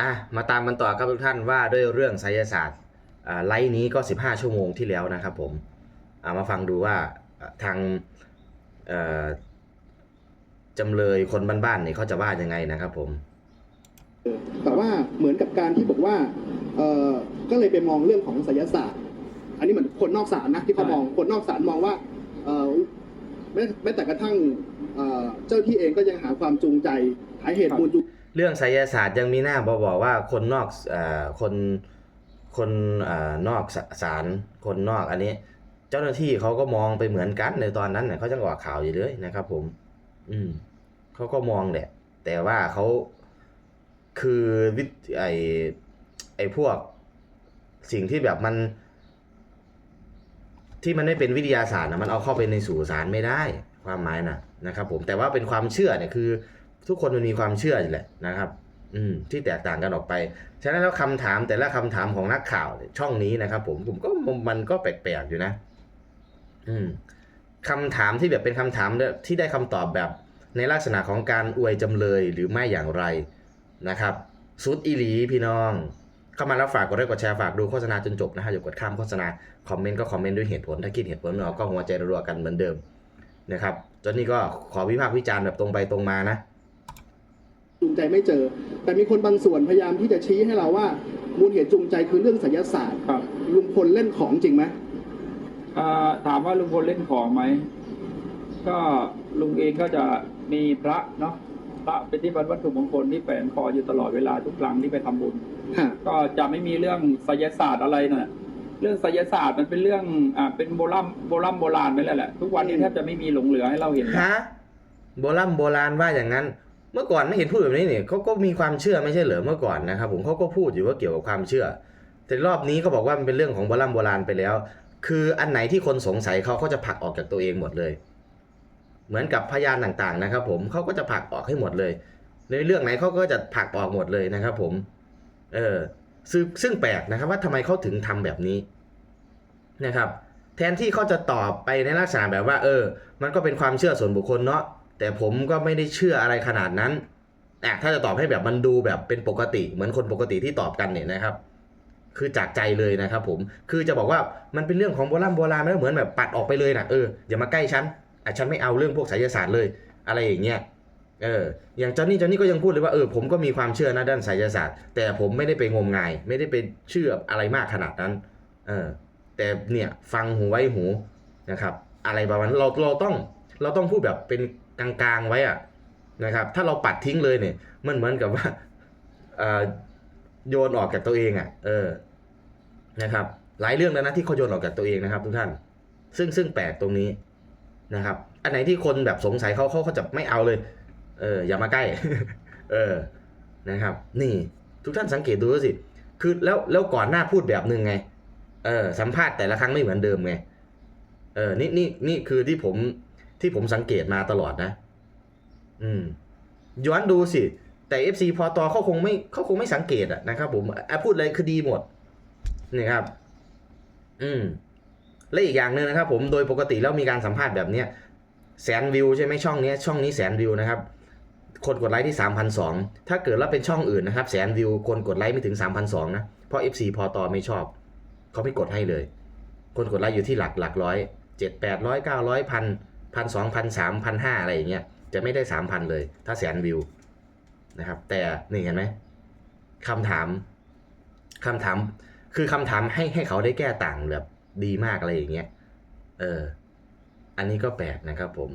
อะมาตามกันต่อครับทุกท่านว่าด้วยเรื่องไสยศาสตร์อ่าไลฟ์นี้ก็ 15 ชั่วโมงที่แล้วนะครับผมอ่ามาฟังดูว่าอ่าทางเอ่อจำเลยคนบ้านๆเนี่ยเขาจะว่ายังไงนะครับผม แต่ว่าเหมือนกับการที่บอกว่าเออก็เลยไปมองเรื่องของไสยศาสตร์ อันนี้เหมือนคนนอกศาลนะที่เขามองคนนอกศาลมองว่าเออแม้แม้แต่กระทั่งเอ่อเจ้าที่เองก็ยังหาความจูงใจหาเหตุมูลจูง เรื่องไสยศาสตร์ยังมีหน้าบอกบอกว่าคนนอกอคนคนอนอกศศาลคนนอกอันนี้ เจ้าหน้าที่เขาก็มองไปเหมือนกันในตอนนั้นเนี่ยเขาจะออกข่าวอยู่เลยนะครับ ผม อืมเขาก็มองแหละ แต่ว่าเขาคือวิทไอไอพวกสิ่งที่แบบมัน ที่มันไม่เป็นวิทยาศาสตร์นะมันเอาเข้าไปในสู่สารไม่ได้ ความหมายนะนะครับ ผมแต่ว่าเป็นความเชื่อเนี่ยคือ ทุกคนมันมีความเชื่ออยู่แหละนะครับ อืมที่แตกต่างกันออกไป ฉะนั้นแล้วคำถามแต่ละคำถามของนักข่าวช่องนี้นะครับ ผมผมก็มันก็แปลกๆอยู่นะ อืมคำถามที่แบบเป็นคำถามที่ได้คำตอบแบบในลักษณะของการอวยจำเลยหรือไม่อย่างไรนะครับสุดอีหลีพี่น้อง เข้ามาแล้วฝากกดไลค์กดแชร์ฝากดูโฆษณาจนจบนะฮะอย่ากดข้ามโฆษณาคอมเมนต์ก็คอมเมนต์ด้วยเหตุผลถ้าคิดเหตุผลไม่ออกก็หัวใจรัวกันเหมือนเดิมนะครับจนนี้ก็ขอวิพากษ์วิจารณ์แบบตรงไปตรงมานะ จูงใจไม่เจอ แต่มีคนบางส่วนพยายามที่จะชี้ให้เราว่ามูลเหตุจูงใจคือเรื่องไสยศาสตร์ครับลุงพลเล่นของจริงไหมอ่าถามว่าลุงพลเล่นของไหมก็ลุงเองก็จะมีพระเนาะพระเป็นที่บรรวัตถุมงคลที่แฝงคออยู่ตลอดเวลาทุกครั้งที่ไปทำบุญฮะก็จะไม่มีเรื่องไสยศาสตร์อะไรน่ะเรื่องไสยศาสตร์มันเป็นเรื่องอ่าเป็นโบราณโบราณโบราณไปแล้วแหละ ทุกวันนี้แทบจะไม่มีหลงเหลือให้เราเห็นแล้วฮะโบราณโบราณว่าอย่างนั้น เมื่อก่อนไม่เห็นพูดแบบนี้เนี่ยเขาก็มีความเชื่อไม่ใช่เหรอเมื่อก่อนนะครับผมเขาก็พูดอยู่ว่าเกี่ยวกับความเชื่อ แต่รอบนี้เขาบอกว่ามันเป็นเรื่องของโบราณโบราณไปแล้ว คืออันไหนที่คนสงสัยเขาก็จะผลักออกจากตัวเองหมดเลย เหมือนกับพยานต่างๆนะครับ ผมเขาก็จะผลักออกให้หมดเลยในเรื่องไหนเขาก็จะผลักออกหมดเลยนะครับ ผม เออซึ่งซึ่งแปลกนะครับ ว่าทำไมเขาถึงทำแบบนี้นะครับ แทนที่เขาจะตอบไปในลักษณะแบบว่า เออ มันก็เป็นความเชื่อส่วนบุคคลเนาะ แต่ผมก็ไม่ได้เชื่ออะไรขนาดนั้นแต่ถ้าจะตอบให้แบบมันดูแบบเป็นปกติ เหมือนคนปกติที่ตอบกันเนี่ยนะครับ คือจากใจเลยนะครับผมคือจะบอกว่ามันเป็นเรื่องของโบราณโบราณแล้วเหมือนแบบปัดออกไปเลยนะเอออย่ามาใกล้ฉันอะฉันไม่เอาเรื่องพวกไสยศาสตร์เลย อะไรอย่างเงี้ยเอออย่างจอนนี่จอนนี่ก็ยังพูดเลยว่าเออผมก็มีความเชื่อนะด้านไสยศาสตร์ แต่ผมไม่ได้ไปงมงาย ไม่ได้ไปเชื่ออะไรมากขนาดนั้นเออแต่เนี่ยฟังหูไว้หูนะครับ อะไรประมาณนั้นเราเราต้องเราต้องพูดแบบเป็น กลางๆไว้อะนะครับ ถ้าเราปัดทิ้งเลยเนี่ย มันเหมือนกับว่าโยนออกจากตัวเองอะ เออ นะครับ หลายเรื่องแล้วนะที่เขาโยนออกจากตัวเองนะครับ ทุกท่าน ซึ่งซึ่งแปลกตรงนี้นะครับ อันไหนที่คนแบบสงสัยเขาเขาเขาจะไม่เอาเลย เออ อย่ามาใกล้ เออ นะครับ นี่ทุกท่านสังเกตดูสิ คือแล้วแล้วก่อนหน้าพูดแบบหนึ่งไง เออ สัมภาษณ์แต่ละครั้งไม่เหมือนเดิมไง เออ นี่นี่นี่คือที่ผม ที่ผมสังเกตมาตลอดนะ อืม ย้อนดูสิ แต่ FC พอตอเขาคงไม่เขาคงไม่สังเกตอะนะครับผมอพูดเลยคือดีหมด นี่ครับ อืม และอีกอย่างหนึ่งนะครับ ผมโดยปกติแล้วมีการสัมภาษณ์แบบเนี้ยแสนวิวใช่ไหมช่องเนี้ยช่องนี้แสนวิวนะครับ คนกดไลค์ที่สามพันสองถ้าเกิดว่าเป็นช่องอื่นนะครับ แสนวิวคนกดไลค์ไม่ถึงสามพันสองนะ เพราะ FC พอตอไม่ชอบ เขาไม่กดให้เลย คนกดไลค์อยู่ที่หลักหลักร้อยเจ็ดแปดร้อยเก้าร้อยพัน พันสองพันสามพันห้าอะไรอย่างเงี้ยจะไม่ได้สามพันเลย ถ้าแสนวิวนะครับ แต่นี่เห็นไหมคำถามคำถาม คือคำถามให้ให้เขาได้แก้ต่างแบบดีมากอะไรอย่างเงี้ยเออ อันนี้ก็แปลกนะครับผม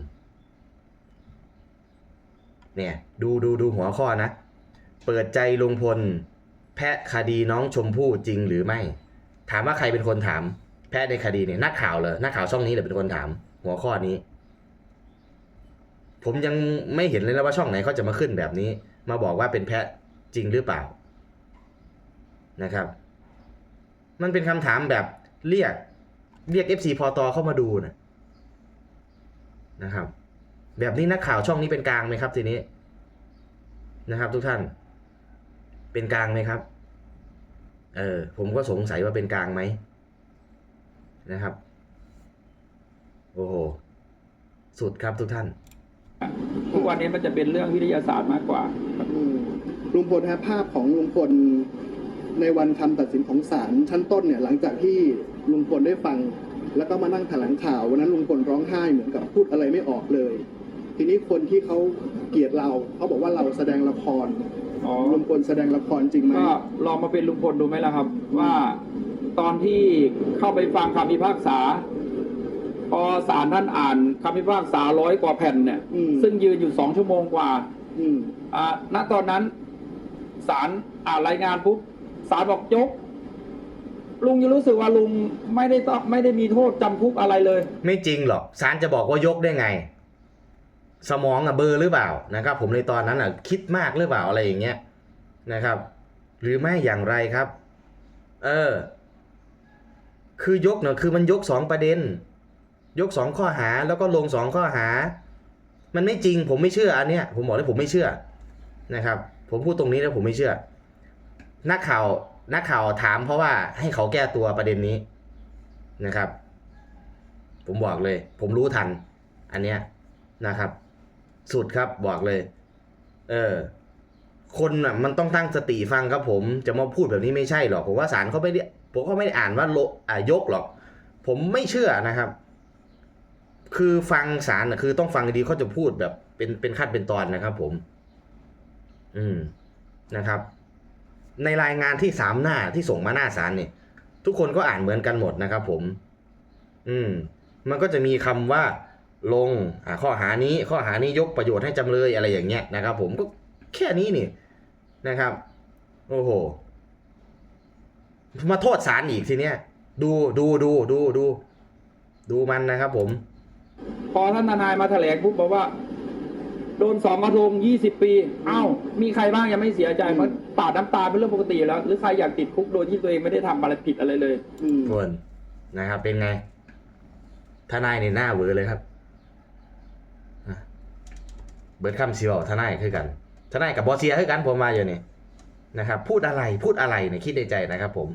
เนี่ย ดูดูดูหัวข้อนะ เปิดใจลุงพล แพะคดีน้องชมพู่จริงหรือไม่ ถามว่าใครเป็นคนถาม แพะในคดีเนี่ยนักข่าวเลยนักข่าวช่องนี้เลยเป็นคนถาม หัวข้อนี้ ผมยังไม่เห็นเลยนะว่าช่องไหนเขาจะมาขึ้นแบบนี้ มาบอกว่าเป็นแพะจริงหรือเปล่านะครับ มันเป็นคำถามแบบเรียกเรียก FC พอตอเข้ามาดูนะนะครับ แบบนี้นักข่าวช่องนี้เป็นกลางไหมครับทีนี้นะครับ ทุกท่าน เป็นกลางไหมครับ เออผมก็สงสัยว่าเป็นกลางไหมนะครับ โอ้โห สุดครับทุกท่าน ทุกวันนี้มันจะเป็นเรื่องวิทยาศาสตร์มากกว่าอืมลุงพลฮะภาพของลุงพลในวันคำตัดสินของศาลชั้นต้นเนี่ยหลังจากที่ลุงพลได้ฟัง แล้วก็มานั่งแถลงข่าววันนั้นลุงพลร้องไห้เหมือนกับพูดอะไรไม่ออกเลย ทีนี้คนที่เขาเกลียดเราเขาบอกว่าเราแสดงละครอ๋อลุงพลแสดงละครจริงไหมก็ลองมาเป็นลุงพลดูไหมล่ะครับ ว่าตอนที่เข้าไปฟังคำพิพากษา พอศาลท่านอ่านคำพิพากษาร้อยกว่าแผ่นเนี่ยอืม ซึ่งยืนอยู่สองชั่วโมงกว่าอืม อ่าณตอนนั้นศาลอ่านรายงานปุ๊บศาลบอกยก ลุงยังรู้สึกว่าลุงไม่ได้ต้องไม่ได้มีโทษจำคุกอะไรเลย ไม่จริงหรอกศาลจะบอกว่ายกได้ไง สมองอะเบลอร์หรือเปล่านะครับ ผมในตอนนั้นอะคิดมากหรือเปล่าอะไรอย่างเงี้ยนะครับ หรือไม่อย่างไรครับ เออ คือยกเนาะคือมันยกสองประเด็น ยกสองข้อหาแล้วก็ลงสองข้อหา มันไม่จริงผมไม่เชื่ออันเนี้ยผมบอกเลยผมไม่เชื่อนะครับ ผมพูดตรงนี้แล้วผมไม่เชื่อ นักข่าวนักข่าวถามเพราะว่าให้เขาแก้ตัวประเด็นนี้นะครับ ผมบอกเลย ผมรู้ทัน อันเนี้ยนะครับ สุดครับบอกเลย เออคนอะมันต้องตั้งสติฟังครับผมจะมาพูดแบบนี้ไม่ใช่หรอก ผมว่าศาลเขาไม่ได้ผมก็ไม่ได้อ่านว่าโลอ่ายกหรอก ผมไม่เชื่อนะครับ คือฟังศาลนะคือต้องฟังดีเขาจะพูดแบบ เป็นเป็นขั้นเป็นตอนนะครับ ผม อืมนะครับ ในรายงานที่สามหน้าที่ส่งมาหน้าศาลเนี่ยทุกคนก็อ่านเหมือนกันหมดนะครับ ผม อืม มันก็จะมีคำว่า ลงข้อหานี้ ข้อหานี้ยกประโยชน์ให้จำเลยอะไรอย่างเงี้ยนะครับ ผมก็แค่นี้นี่นะครับ โอ้โห มาโทษศาลอีกทีเนี้ยดูดูดูดูดูดูมันนะครับผม พอท่านทนายมาแถลงปุ๊บบอกว่า โดนสองกระทงยี่สิบปี เอ้า มีใครบ้างยังไม่เสียใจมันปาดน้ำตาเป็นเรื่องปกติอยู่แล้ว หรือใครอยากติดคุกโดยที่ตัวเองไม่ได้ทำอะไรผิดอะไรเลย อืมทวนนะครับเป็นไงทนายในหน้าเวอร์เลยครับอะเบิร์ดคำซีวทนายคือกันทนายกับบอสเซียคือกันผมมาอยู่นี่นะครับ พูดอะไรพูดอะไรเนี่ยคิดในใจนะครับ ผม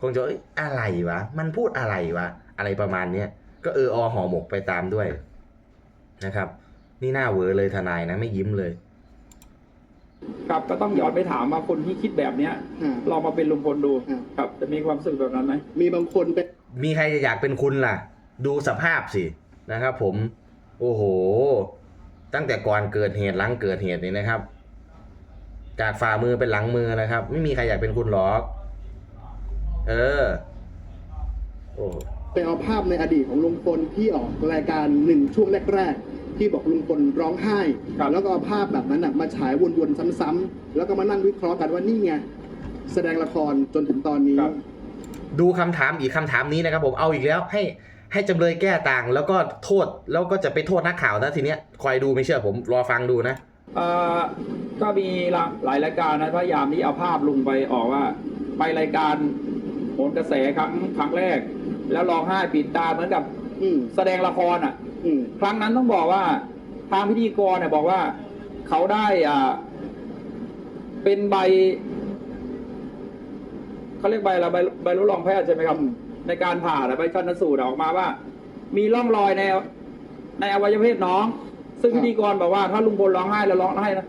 คงจะเอ้ยอะไรวะมันพูดอะไรวะอะไรประมาณเนี้ย ก็เอออห่อหมกไปตามด้วยนะครับ นี่หน้าเวอเลยทนายนะไม่ยิ้มเลย ครับก็ต้องย้อนไปถามว่าคนที่คิดแบบเนี้ยอ่าลองมาเป็นลุงพลดูอ่าครับ จะมีความรู้สึกแบบนั้นไหม มีบางคนเป็น มีใครจะอยากเป็นคุณล่ะ ดูสภาพสินะครับ ผม โอ้โห ตั้งแต่ก่อนเกิดเหตุหลังเกิดเหตุนี่นะครับ จากฝ่ามือเป็นหลังมือนะครับ ไม่มีใครอยากเป็นคุณหรอก เออ โอ้ ไปเอาภาพในอดีตของลุงพลที่ออกรายการหนึ่งช่วงแรก ๆ ที่บอกลุงพลร้องไห้ ครับ แล้วก็เอาภาพแบบนั้นนะมาฉายวนๆซ้ำๆแล้วก็มานั่งวิเคราะห์กันว่านี่ไงแสดงละครจนถึงตอนนี้ ครับ ดูคำถามอีกคำถามนี้นะครับผมเอาอีกแล้วให้ให้จำเลยแก้ต่างแล้วก็โทษแล้วก็จะไปโทษนักข่าวนะทีเนี้ยคอยดูไม่เชื่อผมรอฟังดูนะ เอ่อก็มีหลายรายการนะพยายามที่เอาภาพลุงไปออกว่า ไปรายการโหนกระแสครั้งครั้งแรก แล้วร้องไห้ปิดตาเหมือนกับอืมแสดงละครอะอืมครั้งนั้นต้องบอกว่า ทางพิธีกรเนี่ยบอกว่า เขาได้อ่าเป็นใบเขาเรียกใบอะไรใบใบรับรองแพทย์ใช่ไหมครับ ในการผ่าน่ะใบชันสูตรออกมาว่า มีร่องรอยในในอวัยวะเพศน้อง ซึ่งครับพิธีกรบอกว่าถ้าลุงพลร้องไห้แล้วร้องไห้นะ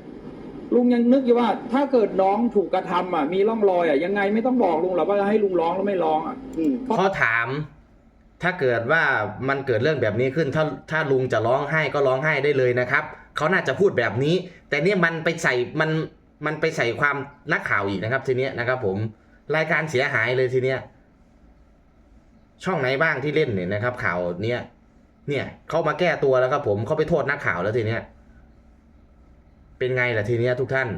ลุงยังนึกอยู่ว่า ถ้าเกิดน้องถูกกระทำอะ มีร่องรอยอะยังไงไม่ต้องบอกลุงหรอกว่าจะให้ลุงร้องแล้วไม่ร้องอะอืมเขาถาม ถ้าเกิดว่ามันเกิดเรื่องแบบนี้ขึ้น ถ้าถ้าลุงจะร้องไห้ก็ร้องไห้ได้เลยนะครับเขาน่าจะพูดแบบนี้ แต่เนี่ยมันไปใส่มันมันไปใส่ความนักข่าวอีกนะครับ ทีเนี้ยนะครับ ผมรายการเสียหายเลยทีเนี้ยช่องไหนบ้างที่เล่นเนี่ยนะครับ ข่าวเนี้ยเนี่ยเขามาแก้ตัวแล้วครับผมเขาไปโทษนักข่าวแล้วทีเนี้ย เป็นไงล่ะทีเนี้ยทุกท่าน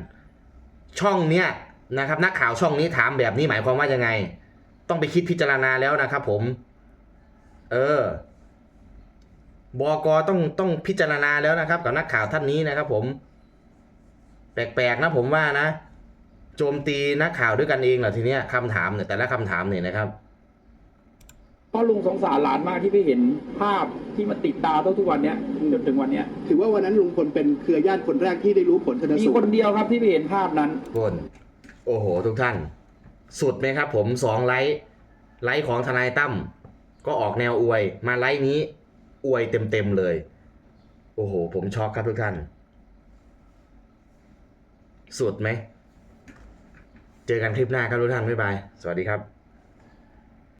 ช่องเนี้ยนะครับ นักข่าวช่องนี้ถามแบบนี้หมายความว่ายังไง ต้องไปคิดพิจารณาแล้วนะครับ ผม เออบอกต้องต้องพิจารณาแล้วนะครับ กับนักข่าวท่านนี้นะครับ ผม แปลกๆนะผมว่านะ โจมตีนักข่าวด้วยกันเองเหรอทีเนี้ยคำถามเนี่ยแต่ละคำถามเนี่ยนะครับ พราะลุงสงสารหลานมากที่ไปเห็นภาพที่มันติดตาทุกวันเนี้ยจนถึงวันเนี้ยถือว่าวันนั้นลุงพลเป็นเครือญาติคนแรกที่ได้รู้ผลชนมีสูคตนรเดียวครับที่ไปเห็นภาพนั้นคนโอ้โห ทุกท่าน สุดไหมครับผมสองไลค์ไลค์ของทนายตั้มก็ออกแนวอวย มาไลค์นี้ อวยเต็มๆเลย โอ้โห ผมช็อกครับทุกท่าน สุดไหม เจอกันคลิปหน้าครับทุกท่าน บ๊ายบาย สวัสดีครับ